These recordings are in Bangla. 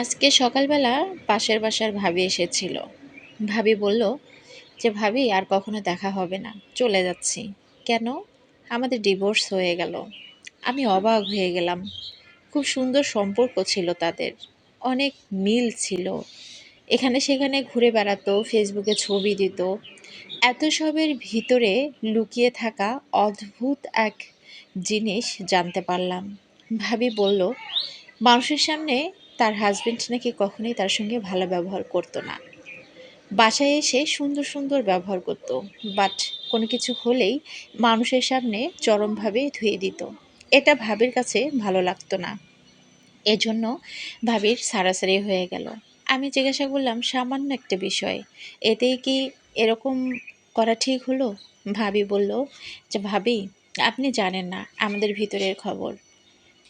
আজকে সকালবেলা পাশের বাসার ভাবি এসেছিল। ভাবি বলল যে, ভাবি, আর কখনো দেখা হবে না। চলে যাচ্ছি। কেন? আমাদের ডিভোর্স হয়ে গেল। আমি অবাক হয়ে গেলাম। খুব সুন্দর সম্পর্ক ছিল তাদের। অনেক মিল ছিল। এখানে সেখানে ঘুরে বেড়াতো, ফেসবুকে ছবি দিত। এত সবের ভিতরে লুকিয়ে থাকা অদ্ভুত এক জিনিস জানতে পারলাম। ভাবি বলল, মানুষের সামনে তার হাজবেন্ড নাকি কখনোই তার সঙ্গে ভালো ব্যবহার করতো না। বাসায় এসে সুন্দর সুন্দর ব্যবহার করতো বাট কোনো কিছু হলেই মানুষের সামনে চরমভাবে ধুয়ে দিত। এটা ভাবির কাছে ভালো লাগতো না। এজন্য ভাবির সারাসারি হয়ে গেল। আমি জিজ্ঞাসা করলাম, সামান্য একটা বিষয়, এতেই কি এরকম করা ঠিক হলো? ভাবি বলল, যে ভাবি, আপনি জানেন না, আমাদের ভিতরের খবর।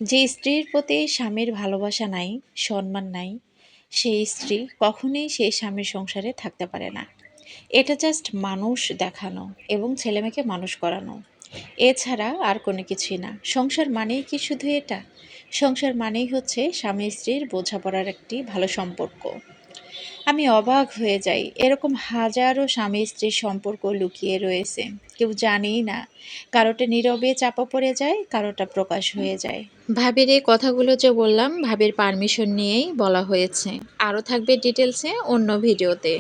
যে স্ত্রীর প্রতি স্বামীর ভালোবাসা নাই, সম্মান নাই, সেই স্ত্রী কখনোই সেই স্বামীর সংসারে থাকতে পারে না। এটা জাস্ট মানুষ দেখানো এবং ছেলেমেয়েকে মানুষ করানো। এছাড়া আর কোনো কিছুই না। সংসার মানেই কি শুধু এটা? সংসার মানেই হচ্ছে স্বামী স্ত্রীর বোঝাপড়ার একটি ভালো সম্পর্ক। আমি অবাক হয়ে যাই। এরকম হাজারো স্বামী স্ত্রীর সম্পর্ক লুকিয়ে রয়েছে। কেউ জানেই না, কারোটা নীরবে চাপা পড়ে যায়, কারোটা প্রকাশ হয়ে যায়। ভাবির এই কথাগুলো যে বললাম, ভাবির পারমিশন নিয়েই বলা হয়েছে। আরও থাকবে ডিটেলসে অন্য ভিডিওতে।